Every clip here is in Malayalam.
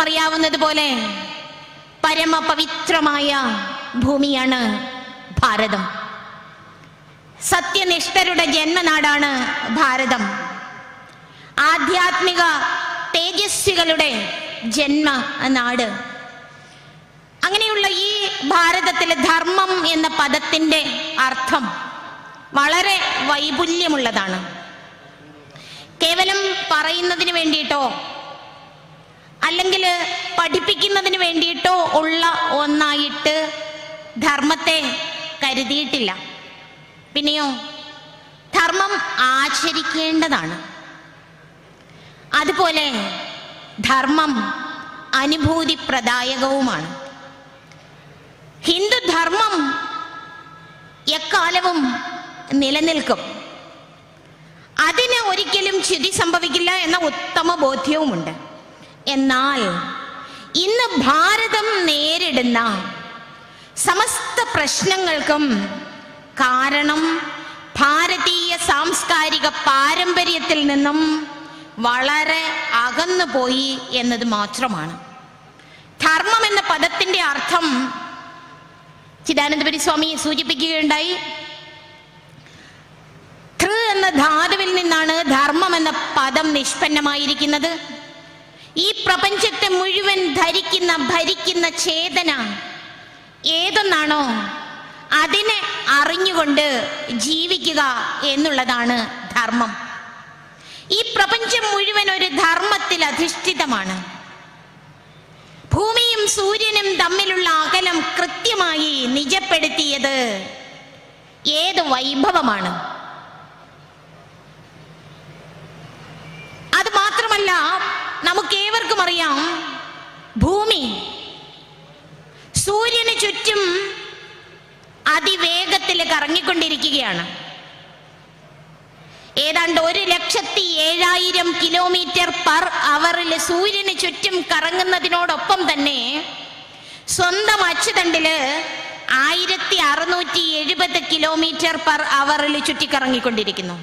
അറിയാവുന്നത് പോലെ പരമപവിത്രമായ ഭൂമിയാണ് ഭാരതം. സത്യനിഷ്ഠരുടെ ജന്മനാടാണ് ഭാരതം. ആധ്യാത്മിക തേജസ്വികളുടെ ജന്മ നാട്. അങ്ങനെയുള്ള ഈ ഭാരതത്തിലെ ധർമ്മം എന്ന പദത്തിന്റെ അർത്ഥം വളരെ വൈപുല്യമുള്ളതാണ്. കേവലം പറയുന്നതിന് വേണ്ടിയിട്ടോ അല്ലെങ്കിൽ പഠിപ്പിക്കുന്നതിന് വേണ്ടിയിട്ടോ ഉള്ള ഒന്നായിട്ട് ധർമ്മത്തെ കരുതിയിട്ടില്ല. പിന്നെയോ ധർമ്മം ആചരിക്കേണ്ടതാണ്. അതുപോലെ ധർമ്മം അനുഭൂതി പ്രദായകവുമാണ് ഹിന്ദു ഹിന്ദുധർമ്മം എക്കാലവും നിലനിൽക്കും. അതിന് ഒരിക്കലും ച്യുതി സംഭവിക്കില്ല എന്ന ഉത്തമ ബോധ്യവുമുണ്ട് എന്നാൽ ഇന്ന് ഭാരതം നേരിടുന്ന സമസ്ത പ്രശ്നങ്ങൾക്കും കാരണം ഭാരതീയ സാംസ്കാരിക പാരമ്പര്യത്തിൽ നിന്നും വളരെ അകന്നു പോയി എന്നത് മാത്രമാണ്. ധർമ്മം എന്ന പദത്തിന്റെ അർത്ഥം ചിദാനന്ദപുരി സ്വാമി സൂചിപ്പിക്കുകയുണ്ടായി. ധൃ എന്ന ധാതുവിൽ നിന്നാണ് ധർമ്മം എന്ന പദം നിഷ്പന്നമായിരിക്കുന്നത്. ഈ പ്രപഞ്ചത്തെ മുഴുവൻ ധരിക്കുന്ന ഭരിക്കുന്ന ചേതന ഏതൊന്നാണോ അതിനെ അറിഞ്ഞുകൊണ്ട് ജീവിക്കുക എന്നുള്ളതാണ് ധർമ്മം. ഈ പ്രപഞ്ചം മുഴുവൻ ഒരു ധർമ്മത്തിൽ അധിഷ്ഠിതമാണ്. ഭൂമിയും സൂര്യനും തമ്മിലുള്ള അകലം കൃത്യമായി നിജപ്പെടുത്തിയത് ഏത് വൈഭവമാണ്? അത് മാത്രമല്ല നമുക്കേവർക്കും അറിയാം. ഭൂമി സൂര്യന് ചുറ്റും അതിവേഗത്തിൽ കറങ്ങിക്കൊണ്ടിരിക്കുകയാണ്. ഏതാണ്ട് ഒരു ലക്ഷത്തി ഏഴായിരം കിലോമീറ്റർ പെർ അവറിൽ സൂര്യന് ചുറ്റും കറങ്ങുന്നതിനോടൊപ്പം തന്നെ സ്വന്തം അച്ചുതണ്ടിൽ ആയിരത്തി അറുന്നൂറ്റി എഴുപത് കിലോമീറ്റർ പെർ അവറിൽ ചുറ്റിക്കറങ്ങിക്കൊണ്ടിരിക്കുന്നു.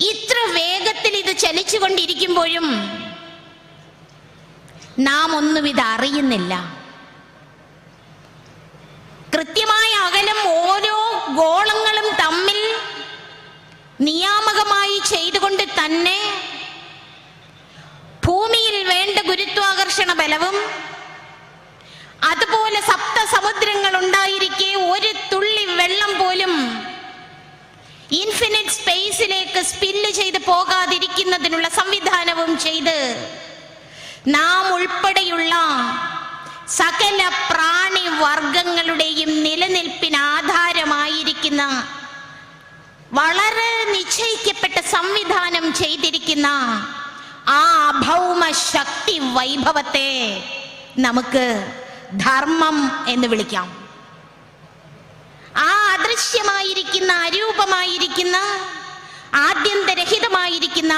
ഇത്ര വേഗത്തിൽ ഇത് ചലിച്ചുകൊണ്ടിരിക്കുമ്പോഴും നാം ഒന്നും ഇത് അറിയുന്നില്ല. കൃത്യമായ അകലം ഓരോ ഗോളങ്ങളും തമ്മിൽ നിയാമകമായി ചെയ്തുകൊണ്ട് തന്നെ ഭൂമിയിൽ വേണ്ട ഗുരുത്വാകർഷണ ബലവും അതുപോലെ സപ്ത സമുദ്രങ്ങൾ ഉണ്ടായിരിക്കെ ഒരു തുള്ളി വെള്ളം പോലും ഇൻഫിനിറ്റ് സ്പേസിലേക്ക് സ്പില്ല് ചെയ്ത് പോകാതിരിക്കുന്നതിനുള്ള സംവിധാനവും ചെയ്ത് നാം ഉൾപ്പെടെയുള്ള സകല പ്രാണി വർഗങ്ങളുടെയും നിലനിൽപ്പിന് ആധാരമായിരിക്കുന്ന വളരെ നിശ്ചയിക്കപ്പെട്ട സംവിധാനം ചെയ്തിരിക്കുന്ന ആ അഭൗമ ശക്തി വൈഭവത്തെ നമുക്ക് ധർമ്മം എന്ന് വിളിക്കാം. അദൃശ്യമായിരിക്കുന്ന അരൂപമായിരിക്കുന്ന ആദ്യന്തരഹിതമായിരിക്കുന്ന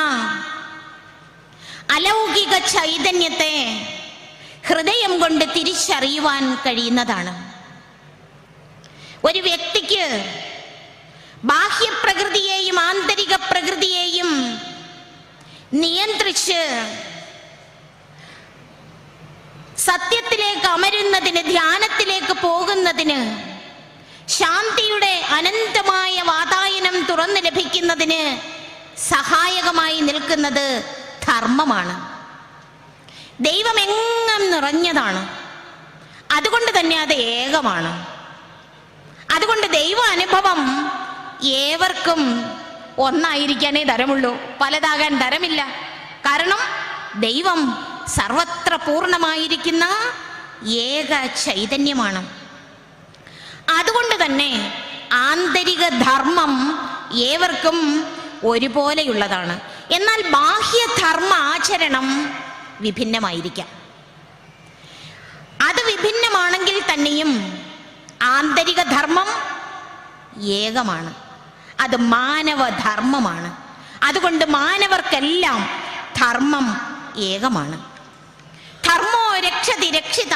അലൗകിക ചൈതന്യത്തെ ഹൃദയം കൊണ്ട് തിരിച്ചറിയുവാൻ കഴിയുന്നതാണ്. ഒരു വ്യക്തിക്ക് ബാഹ്യപ്രകൃതിയെയും ആന്തരിക പ്രകൃതിയെയും നിയന്ത്രിച്ച് സത്യത്തിലേക്ക് അമരുന്നതിന് ധ്യാനത്തിലേക്ക് പോകുന്നതിന് ശാന്തിയുടെ അനന്തമായ വാതായനം തുറന്നു ലഭിക്കുന്നതിന് സഹായകമായി നിൽക്കുന്നത് ധർമ്മമാണ്. ദൈവം എങ്ങും നിറഞ്ഞതാണ്. അതുകൊണ്ട് തന്നെ അത് ഏകമാണ്. അതുകൊണ്ട് ദൈവ അനുഭവം ഏവർക്കും ഒന്നായിരിക്കാനേ തരമുള്ളൂ പലതാകാൻ തരമില്ല കാരണം ദൈവം സർവത്ര പൂർണമായിരിക്കുന്ന ഏക ചൈതന്യമാണ്. അതുകൊണ്ട് തന്നെ ആന്തരിക ധർമ്മം ഏവർക്കും ഒരുപോലെയുള്ളതാണ്. എന്നാൽ ബാഹ്യധർമ്മ ആചരണം വിഭിന്നമായിരിക്കാം. അത് വിഭിന്നമാണെങ്കിൽ തന്നെയും ആന്തരിക ധർമ്മം ഏകമാണ്. അത് മാനവധർമ്മമാണ് അതുകൊണ്ട് മാനവർക്കെല്ലാം ധർമ്മം ഏകമാണ്. ധർമ്മോ രക്ഷതി രക്ഷിത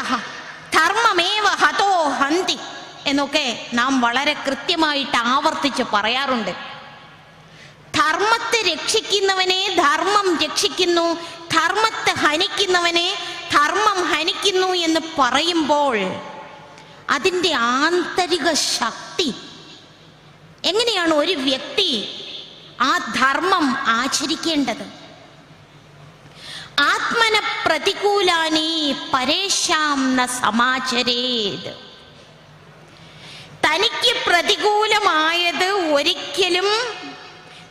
ധർമ്മമേവ ഹതോ ഹന്തി. എന്നൊക്കെ നാം വളരെ കൃത്യമായിട്ട് ആവർത്തിച്ച് പറയാറുണ്ട്. ധർമ്മത്തെ രക്ഷിക്കുന്നവനെ ധർമ്മം രക്ഷിക്കുന്നു ധർമ്മത്തെ ഹനിക്കുന്നവനെ ധർമ്മം ഹനിക്കുന്നു എന്ന് പറയുമ്പോൾ അതിന്റെ ആന്തരിക ശക്തി. എങ്ങനെയാണ് ഒരു വ്യക്തി ആ ധർമ്മം ആചരിക്കേണ്ടത്? ആത്മന പ്രതികൂലാനി പരേശാം ന സമാചരേത്. തനിക്ക് പ്രതികൂലമായത് ഒരിക്കലും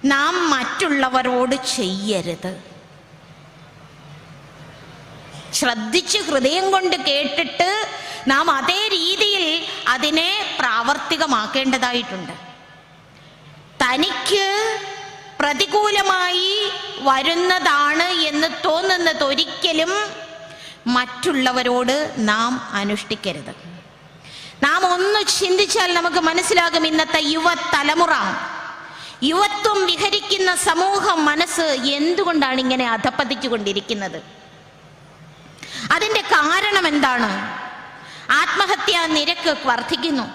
നാം മറ്റുള്ളവരോട് ചെയ്യരുത്. ശ്രദ്ധിച്ച് ഹൃദയം കൊണ്ട് കേട്ടിട്ട് നാം അതേ രീതിയിൽ അതിനെ പ്രാവർത്തികമാക്കേണ്ടതായിട്ടുണ്ട്. തനിക്ക് പ്രതികൂലമായി വരുന്നതാണ് എന്ന് തോന്നുന്നത് ഒരിക്കലും മറ്റുള്ളവരോട് നാം അനുഷ്ഠിക്കരുത്. നാം ഒന്ന് ചിന്തിച്ചാൽ നമുക്ക് മനസ്സിലാകും ഇന്നത്തെ യുവ തലമുറ യുവത്വം വിഹരിക്കുന്ന സമൂഹം മനസ്സ് എന്തുകൊണ്ടാണ് ഇങ്ങനെ അധപ്പതിച്ചു കൊണ്ടിരിക്കുന്നത് അതിന്റെ കാരണം എന്താണ്? ആത്മഹത്യാ നിരക്ക് വർദ്ധിക്കുന്നു.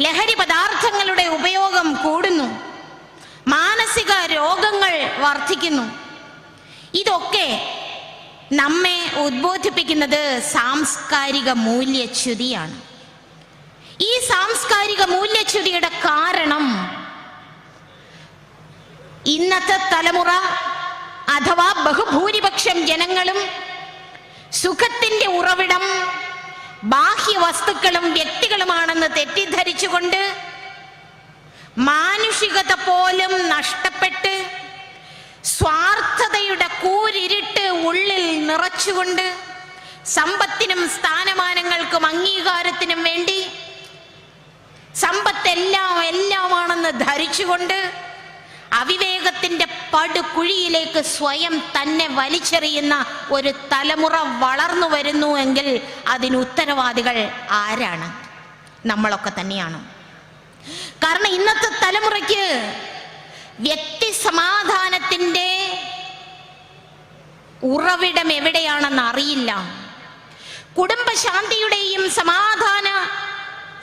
ലഹരി പദാർത്ഥങ്ങളുടെ ഉപയോഗം കൂടുന്നു. മാനസിക രോഗങ്ങൾ വർദ്ധിക്കുന്നു. ഇതൊക്കെ നമ്മെ ഉദ്ബോധിപ്പിക്കുന്നത് സാംസ്കാരിക മൂല്യച്യുതിയാണ്. ഈ സാംസ്കാരിക മൂല്യച്യുതിയുടെ കാരണം ഇന്നത്തെ തലമുറ അഥവാ ബഹുഭൂരിപക്ഷം ജനങ്ങളും സുഖത്തിന്റെ ഉറവിടം ബാഹ്യ വസ്തുക്കളും വ്യക്തികളുമാണെന്ന് തെറ്റിദ്ധരിച്ചുകൊണ്ട് മാനുഷികത പോലും നഷ്ടപ്പെട്ട് സ്വാർത്ഥതയുടെ കൂരിരുട്ട് ഉള്ളിൽ നിറച്ചുകൊണ്ട് സമ്പത്തിനും സ്ഥാനമാനങ്ങൾക്കും അംഗീകാരത്തിനും വേണ്ടി സമ്പത്തെല്ലാം എല്ലാമാണെന്ന് ധരിച്ചുകൊണ്ട് അവിവേകത്തിന്റെ പടുകുഴിയിലേക്ക് സ്വയം തന്നെ വലിച്ചെറിയുന്ന ഒരു തലമുറ വളർന്നു വരുന്നു എങ്കിൽ അതിന് ഉത്തരവാദികൾ ആരാണ്? നമ്മളൊക്കെ തന്നെയാണ്. കാരണം ഇന്നത്തെ തലമുറയ്ക്ക് വ്യക്തി സമാധാനത്തിന്റെ ഉറവിടം എവിടെയാണെന്ന് അറിയില്ല. കുടുംബശാന്തിയുടെയും സമാധാന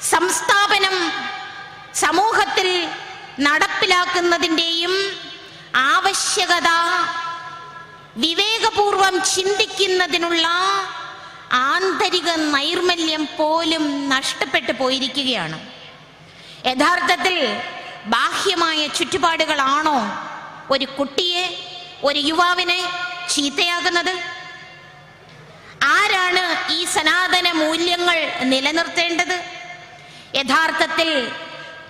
സംസ്ഥാപനം സമൂഹത്തിൽ നടപ്പിലാക്കുന്നതിന്റെയും ആവശ്യകത വിവേകപൂർവം ചിന്തിക്കുന്നതിനുള്ള ആന്തരിക നൈർമല്യം പോലും നഷ്ടപ്പെട്ടു പോയിരിക്കുകയാണ്. യഥാർത്ഥത്തിൽ ബാഹ്യമായ ചുറ്റുപാടുകളാണോ ഒരു കുട്ടിയെ ഒരു യുവാവിനെ ചീത്തയാകുന്നത് ആരാണ് ഈ സനാതന മൂല്യങ്ങൾ നിലനിർത്തേണ്ടത്? യഥാർത്ഥത്തിൽ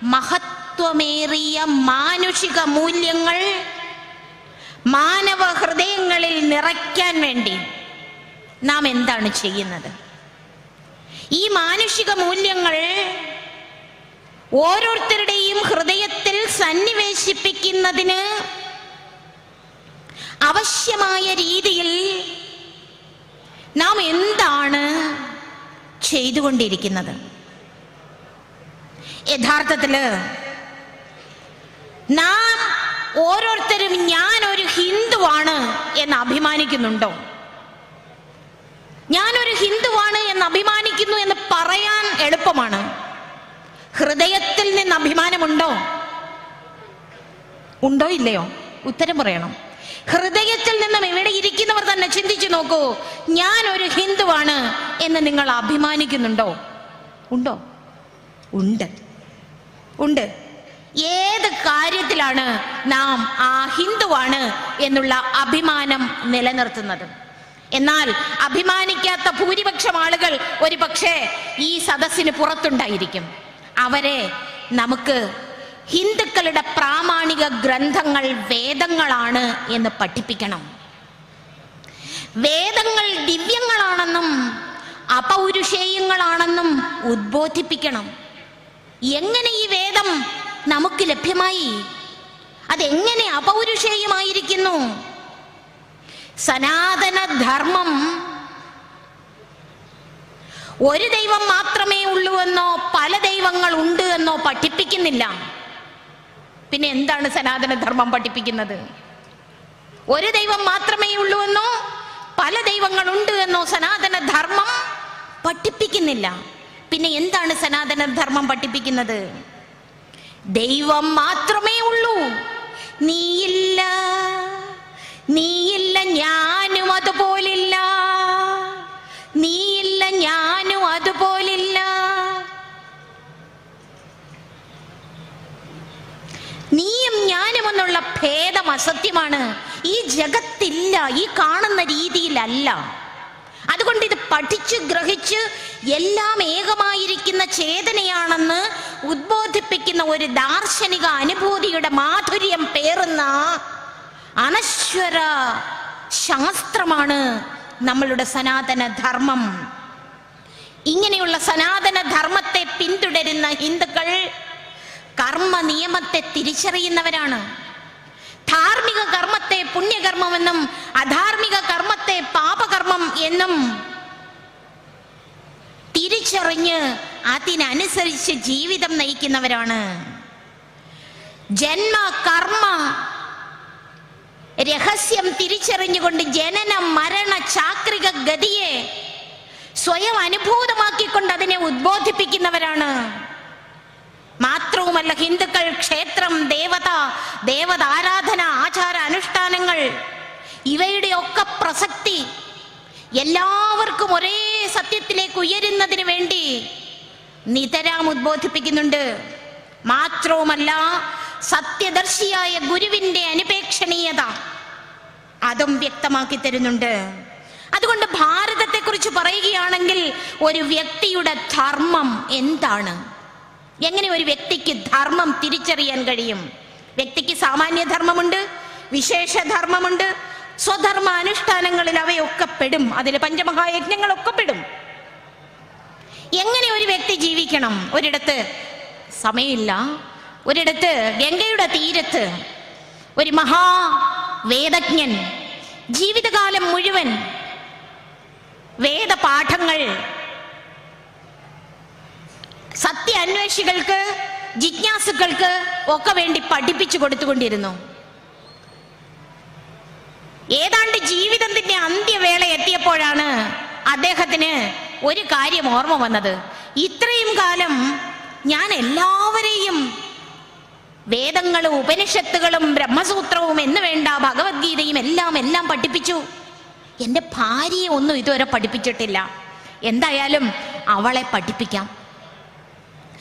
മഹത്വമേറിയ മാനുഷിക മൂല്യങ്ങൾ മാനവ ഹൃദയങ്ങളിൽ നിറയ്ക്കാൻ വേണ്ടി നാം എന്താണ് ചെയ്യുന്നത്? ഈ മാനുഷിക മൂല്യങ്ങൾ ഓരോരുത്തരുടെയും ഹൃദയത്തിൽ സന്നിവേശിപ്പിക്കുന്നതിന് ആവശ്യമായ രീതിയിൽ നാം എന്താണ് ചെയ്തുകൊണ്ടിരിക്കുന്നത്? യഥാർത്ഥത്തിൽ നാം ഓരോരുത്തരും ഞാൻ ഒരു ഹിന്ദുവാണ് എന്ന് അഭിമാനിക്കുന്നുണ്ടോ? ഞാനൊരു ഹിന്ദുവാണ് എന്ന് അഭിമാനിക്കുന്നു എന്ന് പറയാൻ എളുപ്പമാണ്. ഹൃദയത്തിൽ നിന്ന് അഭിമാനമുണ്ടോ? ഉണ്ടോ ഇല്ലയോ? ഉത്തരം പറയണം. ഹൃദയത്തിൽ നിന്നും ഇവിടെ ഇരിക്കുന്നവർ തന്നെ ചിന്തിച്ചു നോക്കൂ ഞാൻ ഒരു ഹിന്ദുവാണ് എന്ന് നിങ്ങൾ അഭിമാനിക്കുന്നുണ്ടോ? ഉണ്ടോ? ഉണ്ട്. ഉണ്ട്. ഏത് കാര്യത്തിലാണ് നാം ആ ഹിന്ദുവാണ് എന്നുള്ള അഭിമാനം നിലനിർത്തുന്നത്? എന്നാൽ അഭിമാനിക്കാത്ത ഭൂരിപക്ഷം ആളുകൾ ഒരു പക്ഷേ ഈ സദസ്സിന് പുറത്തുണ്ടായിരിക്കും. അവരെ നമുക്ക് ഹിന്ദുക്കളുടെ പ്രാമാണിക ഗ്രന്ഥങ്ങൾ വേദങ്ങളാണ് എന്ന് പഠിപ്പിക്കണം. വേദങ്ങൾ ദിവ്യങ്ങളാണെന്നും അപൗരുഷേയങ്ങളാണെന്നും ഉദ്ബോധിപ്പിക്കണം. എങ്ങനെ ഈ വേദം നമുക്ക് ലഭ്യമായി? അതെങ്ങനെ അപൗരുഷേയമായിരിക്കുന്നു? സനാതനധർമ്മം ഒരു ദൈവം മാത്രമേ ഉള്ളൂ എന്നോ പല ദൈവങ്ങൾ ഉണ്ട് എന്നോ പഠിപ്പിക്കുന്നില്ല. പിന്നെ എന്താണ് സനാതനധർമ്മം പഠിപ്പിക്കുന്നത്? ഒരു ദൈവം മാത്രമേ ഉള്ളൂ എന്നോ പല ദൈവങ്ങൾ ഉണ്ട് എന്നോ സനാതനധർമ്മം പഠിപ്പിക്കുന്നില്ല. പിന്നെ എന്താണ് സനാതന ധർമ്മം പഠിപ്പിക്കുന്നത്? ദൈവം മാത്രമേ ഉള്ളൂ. നീയില്ല. നീയില്ല ഞാനും അതുപോലില്ല. നീയില്ല ഞാനും അതുപോലില്ല. നീയും ഞാനും എന്നുള്ള ഭേദം അസത്യമാണ്. ഈ ജഗത്തില്ല ഈ കാണുന്ന രീതിയിലല്ല. അതുകൊണ്ട് ഇത് പഠിച്ച് ഗ്രഹിച്ച് എല്ലാം ഏകമായിരിക്കുന്ന ചേതനയാണെന്ന് ഉദ്ബോധിപ്പിക്കുന്ന ഒരു ദാർശനിക അനുഭൂതിയുടെ മാധുര്യം പേറുന്ന അനശ്വര ശാസ്ത്രമാണ് നമ്മളുടെ സനാതന ധർമ്മം. ഇങ്ങനെയുള്ള സനാതന ധർമ്മത്തെ പിന്തുടരുന്ന ഹിന്ദുക്കൾ കർമ്മ നിയമത്തെ തിരിച്ചറിയുന്നവരാണ്. ധാർമ്മിക കർമ്മത്തെ പുണ്യകർമ്മമെന്നും അധാർമിക കർമ്മത്തെ പാപകർമ്മം എന്നും തിരിച്ചറിഞ്ഞ് അതിനനുസരിച്ച് ജീവിതം നയിക്കുന്നവരാണ്. ജന്മ കർമ്മ രഹസ്യം തിരിച്ചറിഞ്ഞുകൊണ്ട് ജനന മരണ ചാക്രിക ഗതിയെ സ്വയം അനുഭൂതമാക്കിക്കൊണ്ട് അതിനെ ഉദ്ബോധിപ്പിക്കുന്നവരാണ്. മാത്രവുമല്ല ഹിന്ദുക്കൾ ക്ഷേത്രം ദേവത ദേവത ആരാധന ആചാര അനുഷ്ഠാനങ്ങൾ ഇവയുടെ ഒക്കെ പ്രസക്തി എല്ലാവർക്കും ഒരേ സത്യത്തിലേക്ക് ഉയരുന്നതിന് വേണ്ടി നിതരാം ഉദ്ബോധിപ്പിക്കുന്നുണ്ട്. മാത്രവുമല്ല സത്യദർശിയായ ഗുരുവിന്റെ അനുപേക്ഷണീയത അതും വ്യക്തമാക്കി തരുന്നുണ്ട്. അതുകൊണ്ട് ഭാരതത്തെക്കുറിച്ച് പറയുകയാണെങ്കിൽ ഒരു വ്യക്തിയുടെ ധർമ്മം എന്താണ്? എങ്ങനെ ഒരു വ്യക്തിക്ക് ധർമ്മം തിരിച്ചറിയാൻ കഴിയും? വ്യക്തിക്ക് സാമാന്യ ധർമ്മമുണ്ട് വിശേഷ ധർമ്മമുണ്ട് സ്വധർമ്മ അനുഷ്ഠാനങ്ങളിൽ അവയൊക്കെ പെടും അതിൽ പഞ്ചമഹായജ്ഞങ്ങളൊക്കെ പെടും. എങ്ങനെ ഒരു വ്യക്തി ജീവിക്കണം? ഒരിടത്ത് സമയമില്ല ഒരിടത്ത് ഗംഗയുടെ തീരത്ത് ഒരു മഹാ വേദജ്ഞൻ ജീവിതകാലം മുഴുവൻ വേദപാഠങ്ങൾ സത്യ അന്വേഷികൾക്ക് ജിജ്ഞാസുക്കൾക്ക് ഒക്കെ വേണ്ടി പഠിപ്പിച്ചു കൊടുത്തുകൊണ്ടിരുന്നു. ഏതാണ്ട് ജീവിതത്തിന്റെ അന്ത്യവേള എത്തിയപ്പോഴാണ് അദ്ദേഹത്തിന് ഒരു കാര്യം ഓർമ്മ വന്നത്. ഇത്രയും കാലം ഞാൻ എല്ലാവരെയും വേദങ്ങളും ഉപനിഷത്തുകളും ബ്രഹ്മസൂത്രവും എന്ന് വേണ്ട ഭഗവത്ഗീതയും എല്ലാം എല്ലാം പഠിപ്പിച്ചു. എന്റെ ഭാര്യയെ ഒന്നും ഇതുവരെ പഠിപ്പിച്ചിട്ടില്ല. എന്തായാലും അവളെ പഠിപ്പിക്കാം.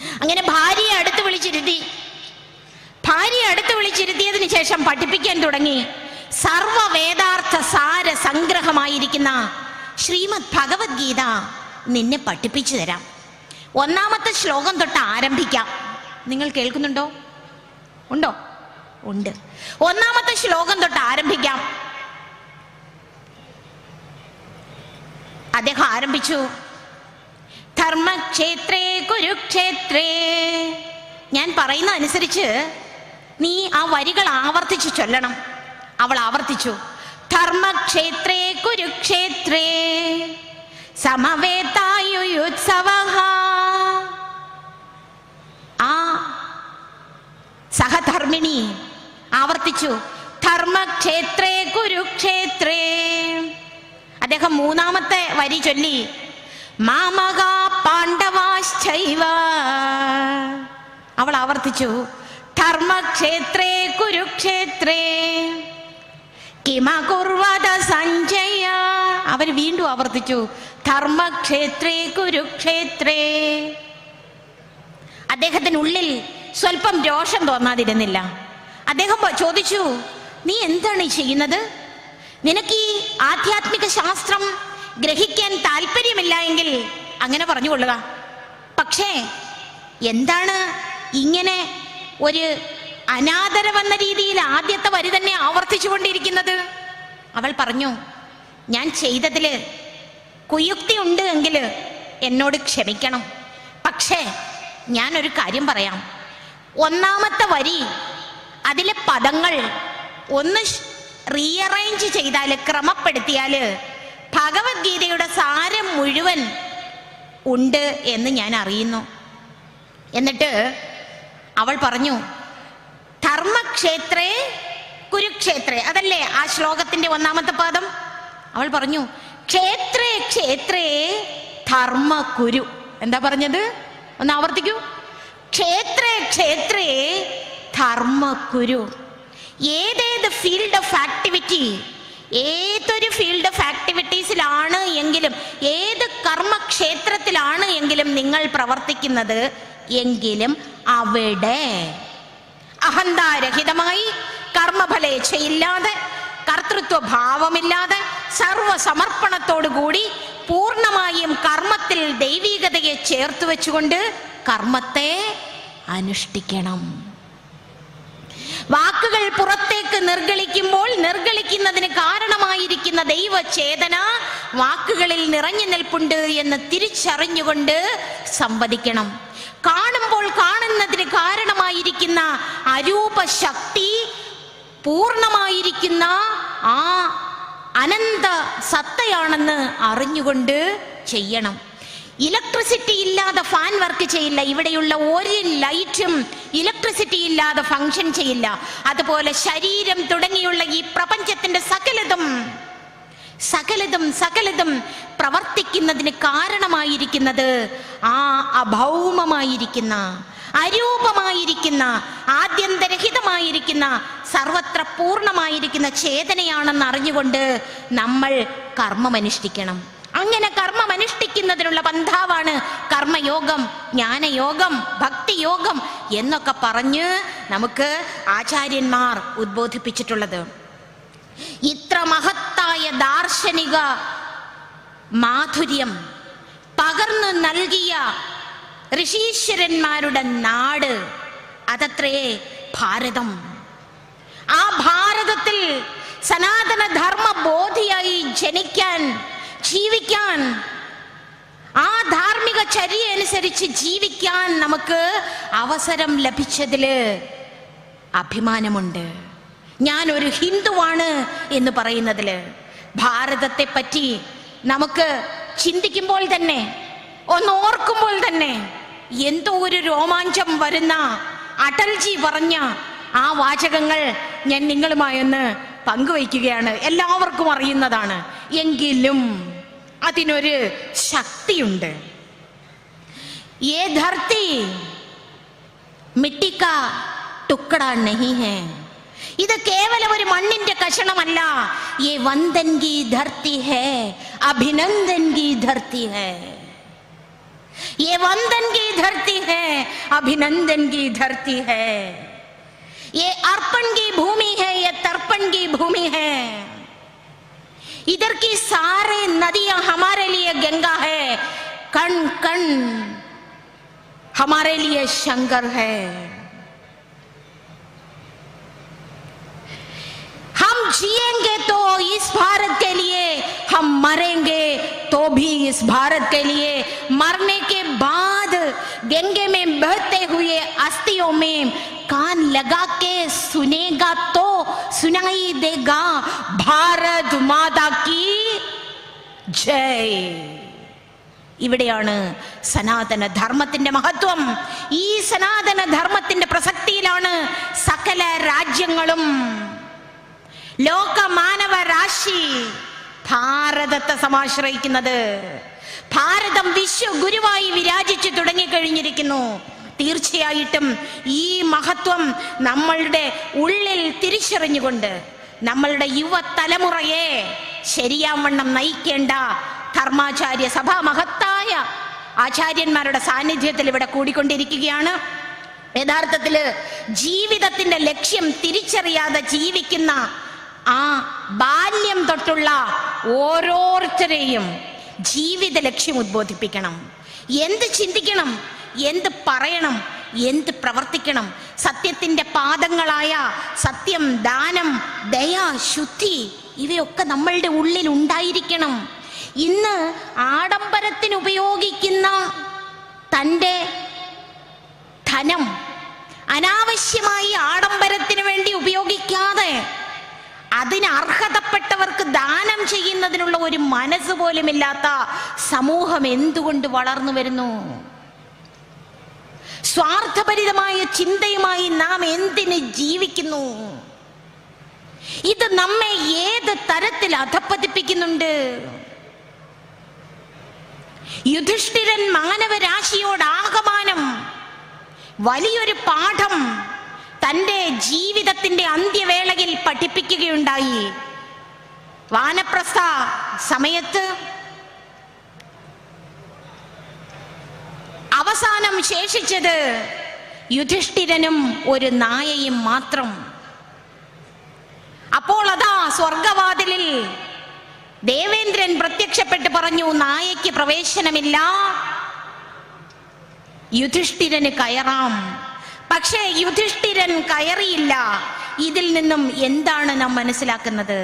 അങ്ങനെ ഭാര്യയെ അടുത്ത് വിളിച്ചിരുത്തി. ഭാര്യയെ അടുത്ത് വിളിച്ചിരുത്തിയതിനു ശേഷം പഠിപ്പിക്കാൻ തുടങ്ങി. സർവ വേദാർത്ഥ സാര സംഗ്രഹമായിരിക്കുന്ന ശ്രീമദ് ഭഗവത്ഗീത നിന്നെ പഠിപ്പിച്ചു തരാം. ഒന്നാമത്തെ ശ്ലോകം തൊട്ട് ആരംഭിക്കാം. നിങ്ങൾ കേൾക്കുന്നുണ്ടോ? ഉണ്ടോ? ഉണ്ട്. ഒന്നാമത്തെ ശ്ലോകം തൊട്ട് ആരംഭിക്കാം. അദ്ദേഹം ആരംഭിച്ചു. ധർമ്മക്ഷേത്രേ കുരുക്ഷേത്രേ ഞാൻ പറയുന്ന അനുസരിച്ച് നീ ആ വരികൾ ആവർത്തിച്ച് ചൊല്ലണം. അവൾ ആവർത്തിച്ചു. ധർമ്മക്ഷേത്രേ കുരുക്ഷേത്രേ സമവേതായുത്സവ ആ സഹധർമ്മിണി ആവർത്തിച്ചു. ധർമ്മക്ഷേത്രേ കുരുക്ഷേത്രേ അദ്ദേഹം മൂന്നാമത്തെ വരി ചൊല്ലി. മാമക പാണ്ഡവാശ്ചൈവ അവൾ ആവർത്തിച്ചു ധർമ്മക്ഷേത്രേ കുരുക്ഷേത്രേ കിമകുർവത സഞ്ജയ. അവർ വീണ്ടും ആവർത്തിച്ചു ധർമ്മക്ഷേത്രേ കുരുക്ഷേത്രേ. അദ്ദേഹത്തിനുള്ളിൽ സ്വല്പം രോഷം തോന്നാതിരുന്നില്ല. അദ്ദേഹം ചോദിച്ചു നീ എന്താണ് ചെയ്യുന്നത്? നിനക്ക് ഈ ആധ്യാത്മിക ശാസ്ത്രം ഗ്രഹിക്കാൻ താല്പര്യമില്ല എങ്കിൽ അങ്ങനെ പറഞ്ഞുകൊള്ളുക. പക്ഷേ എന്താണ് ഇങ്ങനെ ഒരു അനാദരവെന്ന രീതിയിൽ ആദ്യത്തെ വരി തന്നെ ആവർത്തിച്ചുകൊണ്ടിരിക്കുന്നത്? അവൾ പറഞ്ഞു ഞാൻ ചെയ്തതിൽ കുയുക്തി ഉണ്ട് എങ്കിൽ എന്നോട് ക്ഷമിക്കണം. പക്ഷേ ഞാൻ ഒരു കാര്യം പറയാം. ഒന്നാമത്തെ വരി അതിലെ പദങ്ങൾ ഒന്ന് റീഅറേഞ്ച് ചെയ്താൽ ക്രമപ്പെടുത്തിയാൽ ഭഗവത്ഗീതയുടെ സാരം മുഴുവൻ ഉണ്ട് എന്ന് ഞാൻ അറിയുന്നു. എന്നിട്ട് അവൾ പറഞ്ഞു ധർമ്മക്ഷേത്രേ കുരുക്ഷേത്രേ. അതല്ലേ ആ ശ്ലോകത്തിന്റെ ഒന്നാമത്തെ പാദം? അവൾ പറഞ്ഞു ക്ഷേത്രേ ക്ഷേത്രേ ധർമ്മ കുരു എന്താ പറഞ്ഞത്? ഒന്ന് ആവർത്തിക്കൂ. ക്ഷേത്രേ ക്ഷേത്രേ ധർമ്മ കുരു ഏതേത് ഫീൽഡ് ഓഫ് ആക്ടിവിറ്റി ഏതൊരു ഫീൽഡ് ഓഫ് ആക്ടിവിറ്റീസിലാണ് എങ്കിലും ഏത് കർമ്മക്ഷേത്രത്തിലാണ് എങ്കിലും നിങ്ങൾ പ്രവർത്തിക്കുന്നത് എങ്കിലും അവിടെ. അഹന്താരഹിതമായി കർമ്മഫലേച്ഛയില്ലാതെ കർത്തൃത്വ ഭാവമില്ലാതെ സർവസമർപ്പണത്തോടുകൂടി പൂർണമായും കർമ്മത്തിൽ ദൈവീകതയെ ചേർത്ത് വെച്ചുകൊണ്ട് കർമ്മത്തെ അനുഷ്ഠിക്കണം. വാക്കുകൾ പുറത്തേക്ക് നിർഗളിക്കുമ്പോൾ നിർഗളിക്കുന്നതിന് കാരണമായിരിക്കുന്ന ദൈവചേതന വാക്കുകളിൽ നിറഞ്ഞു നിൽപ്പുണ്ട് എന്ന് തിരിച്ചറിഞ്ഞുകൊണ്ട് സംവദിക്കണം. കാണുമ്പോൾ കാണുന്നതിന് കാരണമായിരിക്കുന്ന അരൂപ ശക്തി പൂർണമായിരിക്കുന്ന ആ അനന്ത സത്തയാണെന്ന് അറിഞ്ഞുകൊണ്ട് ചെയ്യണം. ഇലക്ട്രിസിറ്റി ഇല്ലാതെ ഫാൻ വർക്ക് ചെയ്യില്ല. ഇവിടെയുള്ള ഒരു ലൈറ്റും ഇലക്ട്രിസിറ്റി ഇല്ലാതെ ഫങ്ഷൻ ചെയ്യില്ല. അതുപോലെ ശരീരം തുടങ്ങിയുള്ള ഈ പ്രപഞ്ചത്തിന്റെ സകലതും സകലതും സകലതും പ്രവർത്തിക്കുന്നതിന് കാരണമായിരിക്കുന്നത് ആ അഭൗമമായിരിക്കുന്ന അരൂപമായിരിക്കുന്ന ആദ്യന്തരഹിതമായിരിക്കുന്ന സർവത്ര പൂർണമായിരിക്കുന്ന ചേതനയാണെന്ന് അറിഞ്ഞുകൊണ്ട് നമ്മൾ കർമ്മമനുഷ്ഠിക്കണം. അങ്ങനെ കർമ്മം അനുഷ്ഠിക്കുന്നതിനുള്ള പന്ഥാവാണ് കർമ്മയോഗം ജ്ഞാനയോഗം ഭക്തിയോഗം എന്നൊക്കെ പറഞ്ഞ് നമുക്ക് ആചാര്യന്മാർ ഉദ്ബോധിപ്പിച്ചിട്ടുള്ളത്. ഇത്ര മഹത്തായ ദാർശനിക മാധുര്യം പകർന്നു നൽകിയ ഋഷീശ്വരന്മാരുടെ നാട് അതത്രേ ഭാരതം. ആ ഭാരതത്തിൽ സനാതന ധർമ്മ ബോധിയായി ജനിക്കാൻ ജീവിക്കാൻ. ആ ധാർമ്മിക ചര്യ അനുസരിച്ച് ജീവിക്കാൻ നമുക്ക് അവസരം ലഭിച്ചതിൽ അഭിമാനമുണ്ട്. ഞാൻ ഒരു ഹിന്ദുവാണ് എന്ന് പറയുന്നതിൽ ഭാരതത്തെ പറ്റി നമുക്ക് ചിന്തിക്കുമ്പോൾ തന്നെ ഒന്ന് ഓർക്കുമ്പോൾ തന്നെ എന്തോ ഒരു രോമാഞ്ചം വരുന്ന അടൽജി പറഞ്ഞ ആ വാചകങ്ങൾ ഞാൻ നിങ്ങളുമായൊന്ന് പങ്കുവയ്ക്കുകയാണ്. എല്ലാവർക്കും അറിയുന്നതാണ്. എങ്കിലും അതിനൊരു ശക്തിയുണ്ട് ये धरती മിട്ടി കാ ടുക്കട നഹി ഹേ ഇത് കേവലം ഒരു മണ്ണിന്റെ കഷണമല്ല ये വന്ദൻ की धरती है अभिनंदन की धरती है ये वंदन की धरती है अभिनंदन की धरती है ये अर्पण की भूमि है ये तर्पण की भूमि है इधर की सारे नदियाँ हमारे लिए गंगा है। कण कण हमारे लिए शंकर है। हम जिएँगे तो इस भारत के लिए, हम मरेंगे तो भी इस भारत के लिए। मरने के बाद गंगे में बहते हुए अस्थियों में कान लगा के सुनेगा तो सुनाई देगा भारत माता की ജയ് ഇവിടെയാണ് സനാതന ധർമ്മത്തിന്റെ മഹത്വം ഈ സനാതന ധർമ്മത്തിന്റെ പ്രസക്തിയിലാണ് സകല രാജ്യങ്ങളും ലോക മാനവ രാശി ഭാരതത്തെ സമാശ്രയിക്കുന്നത് ഭാരതം വിശ്വഗുരുവായി വിരാജിച്ചു തുടങ്ങിക്കഴിഞ്ഞിരിക്കുന്നു തീർച്ചയായിട്ടും ഈ മഹത്വം നമ്മളുടെ ഉള്ളിൽ തിരിച്ചറിഞ്ഞുകൊണ്ട് നമ്മളുടെ യുവതലമുറയെ ശരിയാവണ്ണം നയിക്കേണ്ട ധർമാചാര്യ സഭ മഹത്തായ ആചാര്യന്മാരുടെ സാന്നിധ്യത്തിൽ ഇവിടെ കൂടിക്കൊണ്ടിരിക്കുകയാണ്. യഥാർത്ഥത്തിൽ ജീവിതത്തിന്റെ ലക്ഷ്യം തിരിച്ചറിയാതെ ജീവിക്കുന്ന ആ ബാല്യം തൊട്ടുള്ള ഓരോരുത്തരെയും ജീവിത ലക്ഷ്യം ഉദ്ബോധിപ്പിക്കണം. എന്ത് ചിന്തിക്കണം? എന്ത് പറയണം എന്ത് പ്രവർത്തിക്കണം? സത്യത്തിന്റെ പാദങ്ങളായ സത്യം ദാനം ദയ ശുദ്ധി ഇവയൊക്കെ നമ്മളുടെ ഉള്ളിൽ ഉണ്ടായിരിക്കണം. ഇന്ന് ആഡംബരത്തിന് ഉപയോഗിക്കുന്ന തന്റെ ധനം അനാവശ്യമായി ആഡംബരത്തിന് വേണ്ടി ഉപയോഗിക്കാതെ അതിന് അർഹതപ്പെട്ടവർക്ക് ദാനം ചെയ്യുന്നതിനുള്ള ഒരു മനസ്സ് പോലുമില്ലാത്ത സമൂഹം എന്തുകൊണ്ട് വളർന്നു വരുന്നു? സ്വാർത്ഥപരിതമായ ചിന്തയുമായി നാം എന്തിന് ജീവിക്കുന്നു? ഇത് നമ്മെ ഏത് തരത്തിൽ അധപ്പതിപ്പിക്കുന്നുണ്ട്? യുധിഷ്ഠിരൻ മാനവരാശിയോട് ആകമാനം വലിയൊരു പാഠം തന്റെ ജീവിതത്തിന്റെ അന്ത്യവേളയിൽ പഠിപ്പിക്കുകയുണ്ടായി. വാനപ്രസ്ഥ സമയത്ത് അവസാനം ശേഷിച്ചത് യുധിഷ്ഠിരനും ഒരു നായയും മാത്രം. അപ്പോൾ അതാ സ്വർഗവാതിലിൽ ദേവേന്ദ്രൻ പ്രത്യക്ഷപ്പെട്ട് പറഞ്ഞു നായയ്ക്ക് പ്രവേശനമില്ല. യുധിഷ്ഠിരന് കയറാം. പക്ഷേ യുധിഷ്ഠിരൻ കയറിയില്ല. ഇതിൽ നിന്നും എന്താണ് നാം മനസ്സിലാക്കുന്നത്?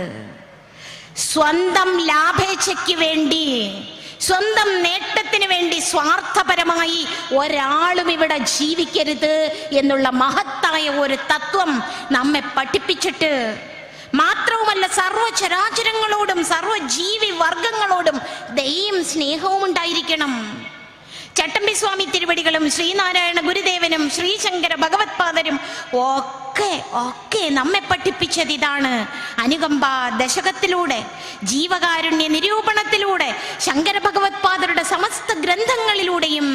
സ്വന്തം ലാഭേച്ഛയ്ക്ക് വേണ്ടി സ്വന്തം നേട്ടത്തിന് വേണ്ടി സ്വാർത്ഥപരമായി ഒരാളും ഇവിടെ ജീവിക്കരുത് എന്നുള്ള മഹത്തായ ഒരു തത്വം നമ്മെ പഠിപ്പിച്ചിട്ട് മാത്രവുമല്ല സർവചരാചരങ്ങളോടും സർവജീവി വർഗങ്ങളോടും ദയും സ്നേഹവും ഉണ്ടായിരിക്കണം. ചട്ടമ്പി സ്വാമി തിരുവടികളും ശ്രീനാരായണ ഗുരുദേവനും ശ്രീശങ്കര ഭഗവത്പാദരും ഒക്കെ ഒക്കെ ഒക്കെ നമ്മെ പഠിപ്പിച്ചത് ഇതാണ്. അനുകമ്പ ദശകത്തിലൂടെ ജീവകാരുണ്യ നിരൂപണത്തിലൂടെ ശങ്കര ഭഗവത്പാദരുടെ സമസ്ത ഗ്രന്ഥങ്ങളിലൂടെയും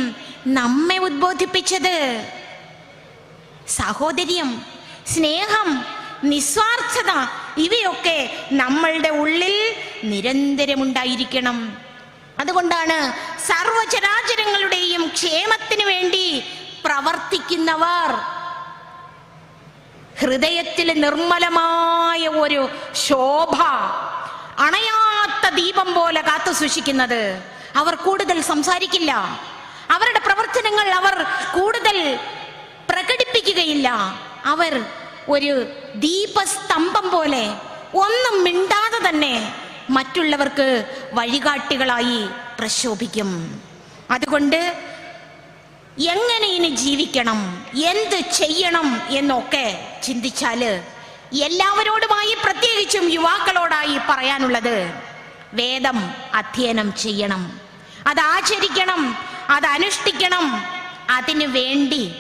നമ്മെ ഉദ്ബോധിപ്പിച്ചത്. സഹോദര്യം സ്നേഹം നിസ്വാർത്ഥത ഇവയൊക്കെ നമ്മളുടെ ഉള്ളിൽ നിരന്തരമുണ്ടായിരിക്കണം. അതുകൊണ്ടാണ് സർവചരാചരങ്ങളുടെയും ക്ഷേമത്തിന് വേണ്ടി പ്രവർത്തിക്കുന്നവർ ഹൃദയത്തിൽ നിർമ്മലമായ ഒരു ശോഭ അണയാത്ത ദീപം പോലെ കാത്തു സൂക്ഷിക്കുന്നത് അവർ കൂടുതൽ സംസാരിക്കില്ല. അവരുടെ പ്രവർത്തനങ്ങൾ അവർ കൂടുതൽ പ്രകടിപ്പിക്കുകയില്ല. അവർ ഒരു ദീപസ്തംഭം പോലെ ഒന്നും മിണ്ടാതെ തന്നെ മറ്റുള്ളവർക്ക് വഴികാട്ടികളായി പ്രശോഭിക്കും. അതുകൊണ്ട് എങ്ങനെ ഇനി ജീവിക്കണം? എന്ത് ചെയ്യണം എന്നൊക്കെ ചിന്തിച്ചാൽ എല്ലാവരോടുമായി പ്രത്യേകിച്ചും യുവാക്കളോടായി പറയാനുള്ളത് വേദം അധ്യയനം ചെയ്യണം. അത് ആചരിക്കണം അത് അനുഷ്ഠിക്കണം. അതിനു വേണ്ടി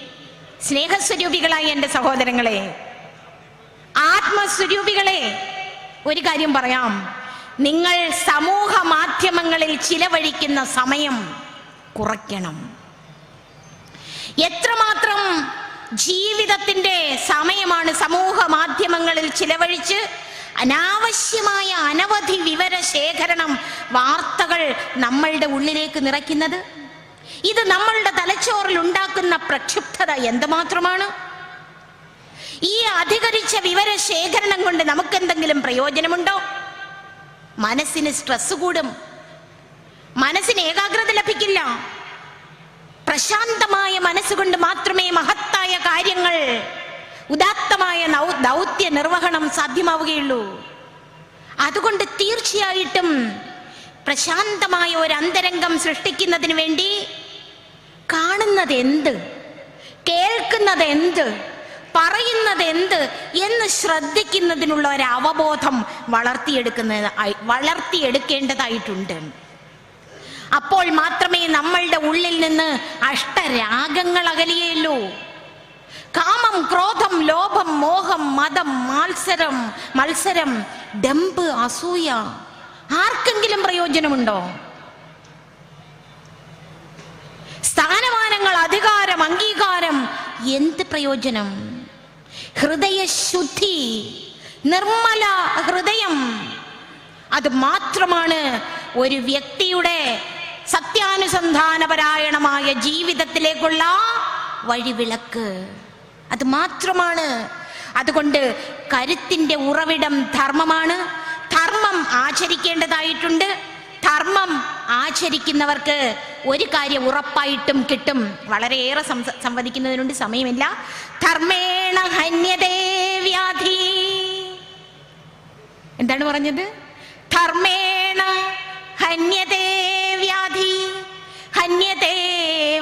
സ്നേഹസ്വരൂപികളായ എന്റെ സഹോദരങ്ങളെ ആത്മസ്വരൂപികളെ ഒരു കാര്യം പറയാം. നിങ്ങൾ സമൂഹ മാധ്യമങ്ങളിൽ ചിലവഴിക്കുന്ന സമയം കുറയ്ക്കണം. എത്രമാത്രം ജീവിതത്തിന്റെ സമയമാണ് സമൂഹ മാധ്യമങ്ങളിൽ ചിലവഴിച്ച് അനാവശ്യമായ അനവധി വിവര ശേഖരണം വാർത്തകൾ നമ്മളുടെ ഉള്ളിലേക്ക് നിറയ്ക്കുന്നത്? ഇത് നമ്മളുടെ തലച്ചോറിൽ ഉണ്ടാക്കുന്ന പ്രക്ഷുബ്ധത എന്തുമാത്രമാണ്? ഈ അധികരിച്ച വിവര ശേഖരണം കൊണ്ട് നമുക്കെന്തെങ്കിലും പ്രയോജനമുണ്ടോ? മനസ്സിന് സ്ട്രെസ് കൂടും. മനസ്സിന് ഏകാഗ്രത ലഭിക്കില്ല. പ്രശാന്തമായ മനസ്സുകൊണ്ട് മാത്രമേ മഹത്തായ കാര്യങ്ങൾ ഉദാത്തമായ ദൗത്യ നിർവഹണം സാധ്യമാവുകയുള്ളൂ. അതുകൊണ്ട് തീർച്ചയായിട്ടും പ്രശാന്തമായ ഒരു അന്തരംഗം സൃഷ്ടിക്കുന്നതിന് വേണ്ടി കാണുന്നത് എന്ത് കേൾക്കുന്നത് എന്ത് പറയുന്നത് എന്ത് എന്ന് ശ്രദ്ധിക്കുന്നതിനുള്ള ഒരു അവബോധം വളർത്തിയെടുക്കുന്നത് വളർത്തിയെടുക്കേണ്ടതായിട്ടുണ്ട്. അപ്പോൾ മാത്രമേ നമ്മളുടെ ഉള്ളിൽ നിന്ന് അഷ്ടരാഗങ്ങൾ അകലിയുള്ളൂ. കാമം ക്രോധം ലോഭം മോഹം മതം മത്സരം മത്സരം ഡംപ് അസൂയ. ആർക്കെങ്കിലും പ്രയോജനമുണ്ടോ? സ്ഥാനമാനങ്ങൾ അധികാരം അംഗീകാരം എന്ത് പ്രയോജനം? ഹൃദയശുദ്ധി നിർമ്മല ഹൃദയം. അത് മാത്രമാണ് ഒരു വ്യക്തിയുടെ സത്യാനുസന്ധാനപരായണമായ ജീവിതത്തിലേക്കുള്ള വഴിവിളക്ക്. അത് മാത്രമാണ്. അതുകൊണ്ട് കരുത്തിന്റെ ഉറവിടം ധർമ്മമാണ്. ധർമ്മം ആചരിക്കേണ്ടതായിട്ടുണ്ട്. ധർമ്മം ആചരിക്കുന്നവർക്ക് ഒരു കാര്യം ഉറപ്പായിട്ടും കിട്ടും. വളരെയേറെ സംവദിക്കുന്നതിനുണ്ട് സമയമില്ല. ധർമ്മേണ ഹന്യതേ വ്യാധി. എന്താണ് പറഞ്ഞത്? ധർമ്മേണ ഹന്യതേ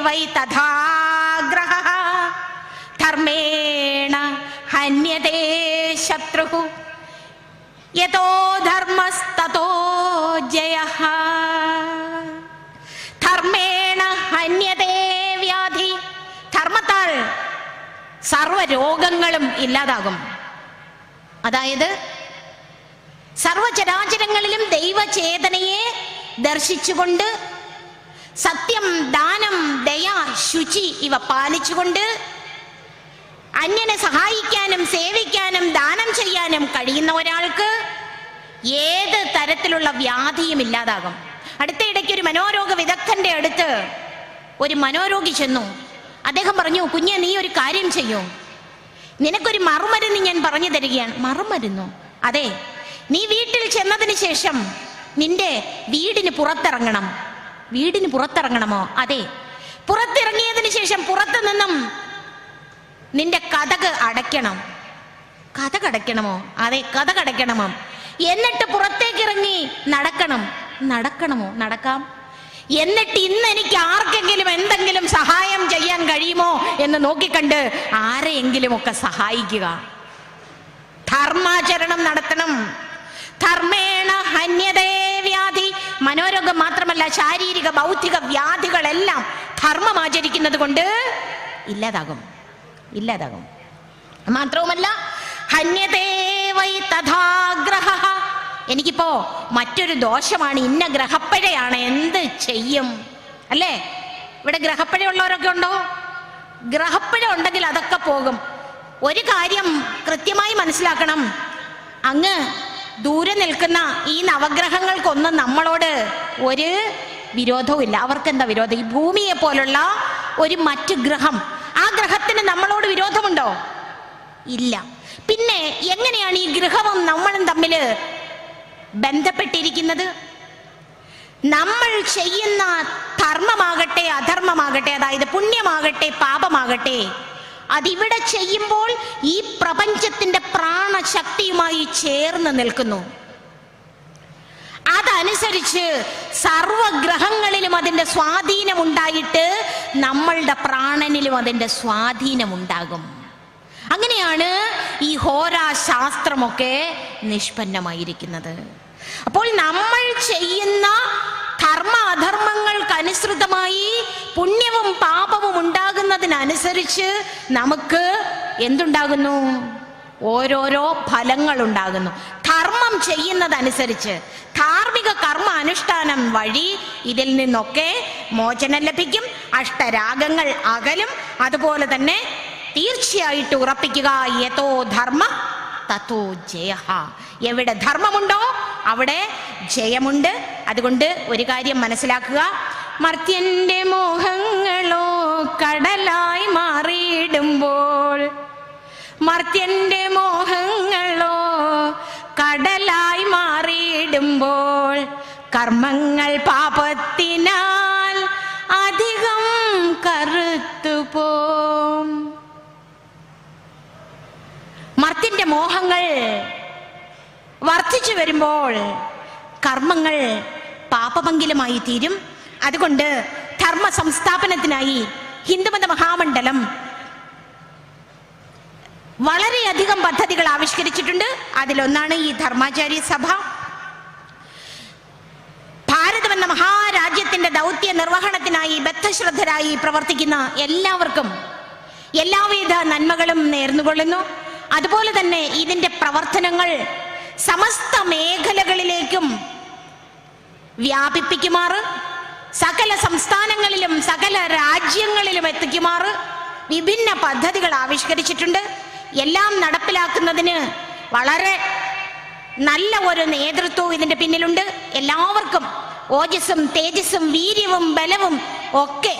വൈ തഥാഗ്രഹ ധർമ്മേണ ഹന്യതേ ശത്രു യതോ ധർമ്മസ്തോ ജയ ധർമ്മേണ ഹന്യതേ വ്യാധി ധർമ്മത്താൽ സർവരോഗങ്ങളും ഇല്ലാതാകും. അതായത് സർവചരാചരങ്ങളിലും ദൈവചേതനയെ ദർശിച്ചുകൊണ്ട് സത്യം ദാനം ദയ ശുചി ഇവ പാലിച്ചുകൊണ്ട് അന്യനെ സഹായിക്കാനും സേവിക്കാനും ദാനം ചെയ്യാനും കഴിയുന്ന ഒരാൾക്ക് ഏത് തരത്തിലുള്ള വ്യാധിയും ഇല്ലാതാകും. അടുത്ത ഇടയ്ക്ക് ഒരു മനോരോഗ വിദഗ്ധന്റെ അടുത്ത് ഒരു മനോരോഗി ചെന്നു. അദ്ദേഹം പറഞ്ഞു കുഞ്ഞെ നീ ഒരു കാര്യം ചെയ്യൂ. നിനക്കൊരു മറുമരുന്ന് ഞാൻ പറഞ്ഞു തരികയാണ്. മറുമരുന്നു? അതെ. നീ വീട്ടിൽ ചെന്നതിന് ശേഷം നിന്റെ വീടിന് പുറത്തിറങ്ങണം. വീടിന് പുറത്തിറങ്ങണമോ? അതെ. പുറത്തിറങ്ങിയതിന് ശേഷം പുറത്തു നിന്നും നിന്റെ കഥക് അടയ്ക്കണം. കഥകടയ്ക്കണമോ അതെ കഥകടയ്ക്കണമോ എന്നിട്ട് പുറത്തേക്ക് ഇറങ്ങി നടക്കണം. നടക്കണമോ? നടക്കാം. എന്നിട്ട് ഇന്ന് എനിക്ക് ആർക്കെങ്കിലും എന്തെങ്കിലും സഹായം ചെയ്യാൻ കഴിയുമോ എന്ന് നോക്കിക്കണ്ട് ആരെയെങ്കിലും ഒക്കെ സഹായിക്കുക. ധർമാചരണം നടത്തണം. ധർമ്മേണ ഹന്യതേ. മനോരോഗം മാത്രമല്ല ശാരീരിക ബൗദ്ധിക വ്യാധികളെല്ലാം ധർമ്മം ആചരിക്കുന്നത് കൊണ്ട് ഇല്ലാതാകും. ഇല്ലാതാകും. മാത്രവുമല്ല എനിക്കിപ്പോ മറ്റൊരു ദോഷമാണ് ഇന്ന ഗ്രഹപ്പഴയാണ് എന്ത് ചെയ്യും? അല്ലേ? ഇവിടെ ഗ്രഹപ്പഴ ഉള്ളവരൊക്കെ ഉണ്ടോ? ഗ്രഹപ്പഴ ഉണ്ടെങ്കിൽ അതൊക്കെ പോകും. ഒരു കാര്യം കൃത്യമായി മനസ്സിലാക്കണം. അങ്ങ് ദൂരെ നിൽക്കുന്ന ഈ നവഗ്രഹങ്ങൾക്കൊന്നും നമ്മളോട് ഒരു വിരോധവും ഇല്ല അവർക്ക് എന്താ വിരോധം? ഈ ഭൂമിയെ പോലുള്ള ഒരു മറ്റു ഗ്രഹം ആ ഗ്രഹത്തിന് നമ്മളോട് വിരോധമുണ്ടോ? ഇല്ല. പിന്നെ എങ്ങനെയാണ് ഈ ഗ്രഹവും നമ്മളും തമ്മിൽ ബന്ധപ്പെട്ടിരിക്കുന്നത്? നമ്മൾ ചെയ്യുന്ന ധർമ്മമാകട്ടെ അധർമ്മമാകട്ടെ അതായത് പുണ്യമാകട്ടെ പാപമാകട്ടെ അതിവിടെ ചെയ്യുമ്പോൾ ഈ പ്രപഞ്ചത്തിന്റെ പ്രാണശക്തിയുമായി ചേർന്ന് നിൽക്കുന്നു. അതനുസരിച്ച് സർവഗ്രഹങ്ങളിലും അതിന്റെ സ്വാധീനം ഉണ്ടായിട്ട് നമ്മളുടെ പ്രാണനിലും അതിന്റെ സ്വാധീനം ഉണ്ടാകും അങ്ങനെയാണ് ഈ ഹോരാശാസ്ത്രമൊക്കെ നിഷ്പന്നമായിരിക്കുന്നത്. അപ്പോൾ നമ്മൾ ചെയ്യുന്ന ധർമ്മ അധർമ്മങ്ങൾക്കനുസൃതമായി പുണ്യവും പാപവും ഉണ്ടാകുന്നതിനനുസരിച്ച് നമുക്ക് എന്തുണ്ടാകുന്നു? ഓരോരോ ഫലങ്ങൾ ഉണ്ടാകുന്നു കർമ്മം ചെയ്യുന്നതനുസരിച്ച് ധാർമ്മിക കർമ്മ അനുഷ്ഠാനം വഴി ഇതിൽ നിന്നൊക്കെ മോചനം ലഭിക്കും അഷ്ടരാഗങ്ങൾ അകലും അതുപോലെ തന്നെ തീർച്ചയായിട്ട് ഉറപ്പിക്കുക യഥോ ധർമ്മ തത്തോ ജയ എവിടെ ധർമ്മമുണ്ടോ അവിടെ ജയമുണ്ട്. അതുകൊണ്ട് ഒരു കാര്യം മനസ്സിലാക്കുക. മർത്യന്റെ മോഹങ്ങളോ കടലായി മാറിയിടുമ്പോൾ മർത്യന്റെ മോഹങ്ങളോ കടലായി മാറിയിടുമ്പോൾ കർമ്മങ്ങൾ പാപത്തിനാൽ മർത്തിന്റെ മോഹങ്ങൾ വർദ്ധിച്ചു വരുമ്പോൾ കർമ്മങ്ങൾ പാപമംഗിലമായി തീരും. അതുകൊണ്ട് ധർമ്മ സംസ്ഥാപനത്തിനായി ഹിന്ദുമത മഹാമണ്ഡലം വളരെയധികം പദ്ധതികൾ ആവിഷ്കരിച്ചിട്ടുണ്ട്. അതിലൊന്നാണ് ഈ ധർമാചാര്യ സഭ. ഭാരതമെന്ന മഹാരാജ്യത്തിന്റെ ദൗത്യ നിർവഹണത്തിനായി ബദ്ധശ്രദ്ധരായി പ്രവർത്തിക്കുന്ന എല്ലാവർക്കും എല്ലാവിധ നന്മകളും നേർന്നുകൊള്ളുന്നു. അതുപോലെ തന്നെ ഇതിന്റെ പ്രവർത്തനങ്ങൾ സമസ്ത മേഖലകളിലേക്കും വ്യാപിപ്പിക്കുമാറ്. സകല സംസ്ഥാനങ്ങളിലും സകല രാജ്യങ്ങളിലും എത്തിക്കുമാറ്. വിഭിന്ന പദ്ധതികൾ ആവിഷ്കരിച്ചിട്ടുണ്ട്. എല്ലാം നടപ്പിലാക്കുന്നതിന് വളരെ നല്ല ഒരു നേതൃത്വവും ഇതിന്റെ പിന്നിലുണ്ട്. എല്ലാവർക്കും ഓജസ്സും തേജസ്സും വീര്യവും ബലവും ഒക്കെ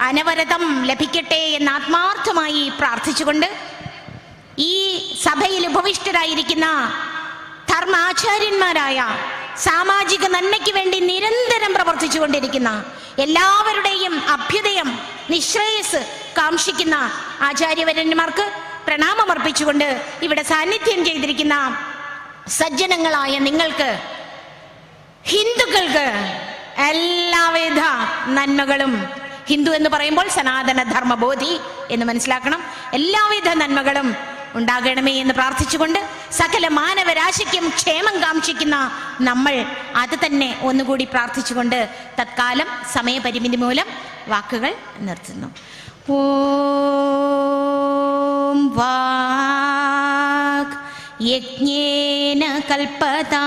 അനവരതം ലഭിക്കട്ടെ എന്ന് ആത്മാർത്ഥമായി പ്രാർത്ഥിച്ചുകൊണ്ട് ഈ സഭയിൽ ഉപവിഷ്ടരായിരിക്കുന്ന ധർമാചാര്യന്മാരായ സാമാജിക നന്മയ്ക്ക് വേണ്ടി നിരന്തരം പ്രവർത്തിച്ചു കൊണ്ടിരിക്കുന്ന എല്ലാവരുടെയും അഭ്യുദയം നിശ്രേയസ് കാക്ഷിക്കുന്ന ആചാര്യവരന്മാർക്ക് പ്രണാമമർപ്പിച്ചുകൊണ്ട് ഇവിടെ സാന്നിധ്യം ചെയ്തിരിക്കുന്ന സജ്ജനങ്ങളായ നിങ്ങൾക്ക് ഹിന്ദുക്കൾക്ക് എല്ലാവിധ നന്മകളും. ഹിന്ദു എന്ന് പറയുമ്പോൾ സനാതന ധർമ്മബോധി എന്ന് മനസ്സിലാക്കണം. എല്ലാവിധ നന്മകളും ഉണ്ടാകണമേ എന്ന് പ്രാർത്ഥിച്ചുകൊണ്ട് സകല മാനവരാശിക്കും ക്ഷേമം കാക്ഷിക്കുന്ന നമ്മൾ അത് തന്നെ ഒന്നുകൂടി പ്രാർത്ഥിച്ചുകൊണ്ട് തത്കാലം സമയപരിമിതി മൂലം വാക്കുകൾ നിർത്തുന്നു. ഓം വാക് യജ്ഞേന കൽപ്പതാ.